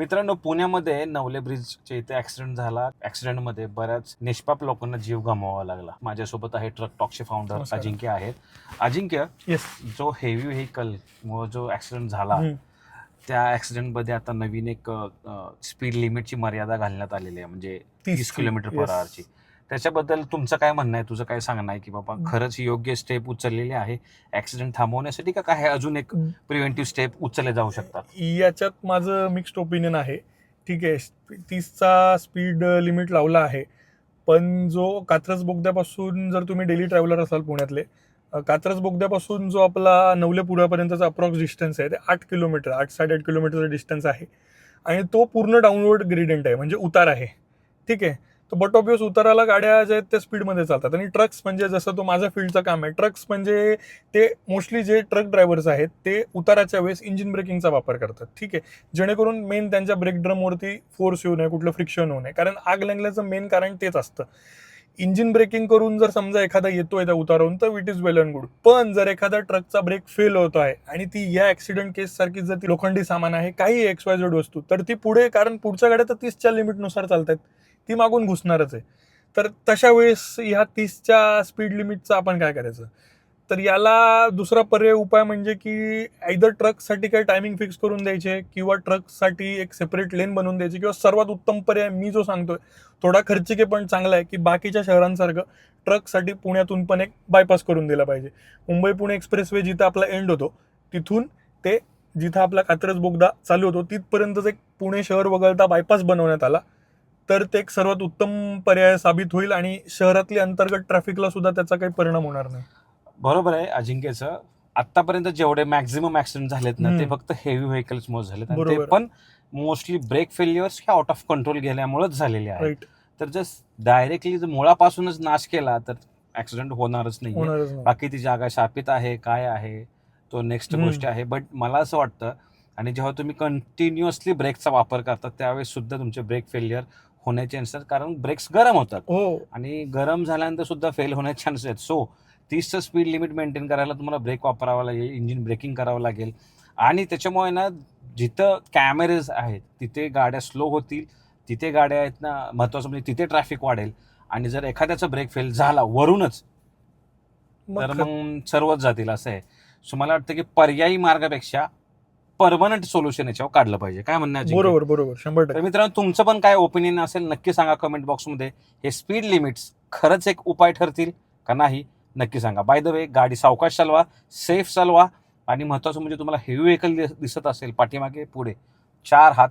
मित्रांनो पुण्यामध्ये नवले ब्रिजच्या इथे ऍक्सिडेंट झाला. ऍक्सिडेंटमध्ये बऱ्याच निष्पाप लोकांना जीव गमवावा लागला. माझ्यासोबत आहे ट्रक टॉकचे फाउंडर नमस्कार. अजिंक्य आहेत. अजिंक्य येस जो हेवी व्हेकल जो ऍक्सिडेंट झाला त्या ऍक्सिडेंटमध्ये आता नवीन एक स्पीड लिमिटची मर्यादा घालण्यात आलेली आहे म्हणजे तीस किलोमीटर पर आवरची त्याच्याबद्दल तुमचं काय म्हणणं आहे? तुझं काय सांगणं आहे की बाबा खरंच योग्य स्टेप उचललेले आहे? ऍक्सिडेंट थांबवण्यासाठी का काय अजून एक प्रिव्हेंटिव्ह स्टेप उचलले जाऊ शकतात? याच्यात माझं मिक्स्ड ओपिनियन आहे. ठीक आहे तीसचा स्पीड लिमिट लावला आहे. पण जो कात्रज बोगद्यापासून जर तुम्ही डेली ट्रॅव्हलर असाल पुण्यातले कात्रज बोगद्यापासून जो आपला नवलेपुरापर्यंतचा अप्रॉक्स डिस्टन्स आहे ते आठ किलोमीटर आठ साडेआठ किलोमीटरचा डिस्टन्स आहे. आणि तो पूर्ण डाऊनवर्ड ग्रेडियंट आहे म्हणजे उतार आहे. ठीक आहे तर बट ऑफिस उताराला गाड्या ज्या आहेत त्या स्पीडमध्ये चालतात. आणि ट्रक्स म्हणजे जसं तो माझं फील्डचं काम आहे. ट्रक्स म्हणजे ते मोस्टली जे ट्रक ड्रायव्हर्स आहेत ते उताराच्या वेळेस इंजिन ब्रेकिंगचा वापर करतात. ठीक आहे? जेणेकरून मेन त्यांच्या ब्रेक ड्रमवरती फोर्स येऊ नये कुठलं फ्रिक्शन होऊ नये. कारण आग लागल्याचं मेन कारण तेच असतं. इंजिन ब्रेकिंग करून जर समजा एखादा येतोय त्या उतारून तर it is well and good पण जर एखादा ट्रकचा ब्रेक फेल होतो आहे आणि ती या ऍक्सिडेंट केस सारखी जर ती लोखंडी सामान आहे काही एक्स वाय वस्तू तर ती पुढे कारण पुढच्या गाड्या तर तीसच्या लिमिटनुसार चालतात ती मागून घुसणारच आहे. तर तशा वेळेस ह्या तीसच्या स्पीड लिमिटचं आपण काय करायचं? तर याला दुसरा पर्याय उपाय म्हणजे की आयदर ट्रकसाठी काही टायमिंग फिक्स करून द्यायचे किंवा ट्रकसाठी एक सेपरेट लेन बनवून द्यायची किंवा सर्वात उत्तम पर्याय मी जो सांगतोय थोडा खर्चिके पण चांगला आहे की बाकीच्या शहरांसारखं ट्रकसाठी पुण्यातून पण एक बायपास करून दिला पाहिजे. मुंबई पुणे एक्सप्रेसवे जिथं आपला एंड होतो तिथून ते जिथं आपला कात्रज बोगदा चालू होतो तिथपर्यंतच एक पुणे शहर वगळता बायपास बनवण्यात आला. तर ते एक सर्वात उत्तम पर्याय साबित होईल आणि शहरातली अंतर्गत ट्रॅफिकला सुद्धा त्याचा काही परिणाम होणार नाही. बरोबर आहे अजिंक्यचं. आतापर्यंत जेवढे मॅक्झिमम ऍक्सिडेंट झालेत ना ते. फक्त हेवी व्हेकल्स मुळे झालेत आणि ते बरोबर. पण मोस्टली ब्रेक फेल्युअर्स हे आउट ऑफ कंट्रोल गेल्यामुळेच झालेले आहेत. राईट तर जस्ट डायरेक्टली जर मुळापासूनच नाश केला तर ऍक्सिडेंट होणारच नाही होणारच नाही. बाकी ती जागा शापित आहे काय आहे तो नेक्स्ट हम्म. गोष्ट आहे. बट मला असं वाटतं आणि जेव्हा तुम्ही कंटिन्युअसली ब्रेकचा वापर करता त्यावेळेस सुद्धा तुमचे ब्रेक फेल्युअर होण्याचे चान्सेस कारण ब्रेक्स गरम होतात. हो. आणि गरम झाल्यानंतर सुद्धा फेल होण्याचे चान्सेस आहेत. सो तीसचं स्पीड लिमिट मेंटेन करायला तुम्हाला ब्रेक वापरावा लागेल. इंजिन ब्रेकिंग करावं लागेल. आणि त्याच्यामुळे ना जिथं कॅमेरेज आहेत तिथे गाड्या स्लो होतील. तिथे गाड्या आहेत ना महत्वाचं म्हणजे तिथे ट्रॅफिक वाढेल. आणि जर एखाद्याचा ब्रेक फेल झाला वरूनच तर मग सर्वच जातील असं आहे. सो मला वाटतं की पर्यायी मार्गापेक्षा परमनंट सोल्युशन याच्यावर काढलं पाहिजे. काय म्हणणं? बरोबर बरोबर. शंभर तर टक्के मित्रांनो तुमचं पण काय ओपिनियन असेल नक्की सांगा कमेंट बॉक्समध्ये हे स्पीड लिमिट्स खरंच एक उपाय ठरतील का नाही नक्की सांगा. बाय द वे गाडी सावकाश चालवा सेफ चालवा. आणि महत्वाचं म्हणजे तुम्हाला हेवी व्हेकल दिसत असेल पाठीमागे पुढे. चार हात